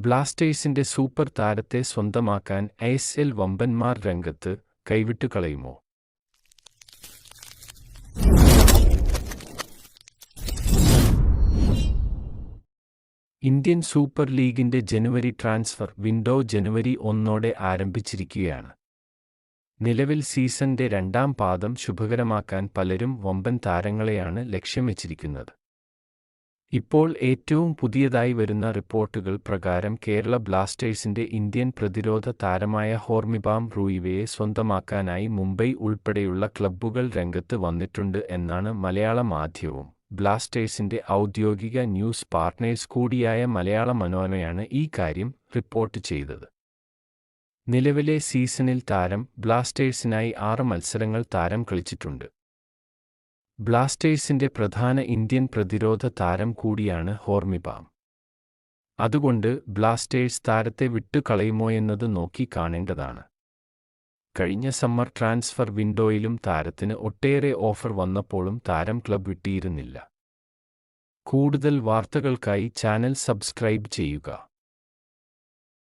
ബ്ലാസ്റ്റേഴ്സിന്റെ സൂപ്പർ താരത്തെ സ്വന്തമാക്കാൻ എസ് എൽ വമ്പന്മാർ രംഗത്ത് കൈവിട്ടുകളയുമോ ഇന്ത്യൻ സൂപ്പർ ലീഗിന്റെ ജനുവരി ട്രാൻസ്ഫർ വിൻഡോ ജനുവരി ഒന്നോടെ ആരംഭിച്ചിരിക്കുകയാണ്. നിലവിൽ സീസന്റെ രണ്ടാം പാദം ശുഭകരമാക്കാൻ പലരും വമ്പൻ താരങ്ങളെയാണ് ലക്ഷ്യം വെച്ചിരിക്കുന്നത്. ഇപ്പോൾ ഏറ്റവും പുതിയതായി വരുന്ന റിപ്പോർട്ടുകൾ പ്രകാരം കേരള ബ്ലാസ്റ്റേഴ്സിന്റെ ഇന്ത്യൻ പ്രതിരോധ താരമായ ഹോർമിബാം റൂയിവയെ സ്വന്തമാക്കാനായി മുംബൈ ഉൾപ്പെടെയുള്ള ക്ലബ്ബുകൾ രംഗത്ത് വന്നിട്ടുണ്ട് എന്നാണ് മലയാള മാധ്യമവും. ബ്ലാസ്റ്റേഴ്സിന്റെ ഔദ്യോഗിക ന്യൂസ് പാർട്ട്നേഴ്സ് കൂടിയായ മലയാള മനോരമയാണ് ഈ കാര്യം റിപ്പോർട്ട് ചെയ്തത്. നിലവിലെ സീസണിൽ താരം ബ്ലാസ്റ്റേഴ്സിനായി ആറ് മത്സരങ്ങൾ താരം കളിച്ചിട്ടുണ്ട്. ബ്ലാസ്റ്റേഴ്സിന്റെ പ്രധാന ഇന്ത്യൻ പ്രതിരോധ താരം കൂടിയാണ് ഹോർമിബാം. അതുകൊണ്ട് ബ്ലാസ്റ്റേഴ്സ് താരത്തെ വിട്ടുകളയുമോയെന്നത് നോക്കി കാണേണ്ടതാണ്. കഴിഞ്ഞ സമ്മർ ട്രാൻസ്ഫർ വിൻഡോയിലും താരത്തിന് ഒട്ടേറെ ഓഫർ വന്നപ്പോഴും താരം ക്ലബ് വിട്ടിയിരുന്നില്ല. കൂടുതൽ വാർത്തകൾക്കായി ചാനൽ സബ്സ്ക്രൈബ് ചെയ്യുക.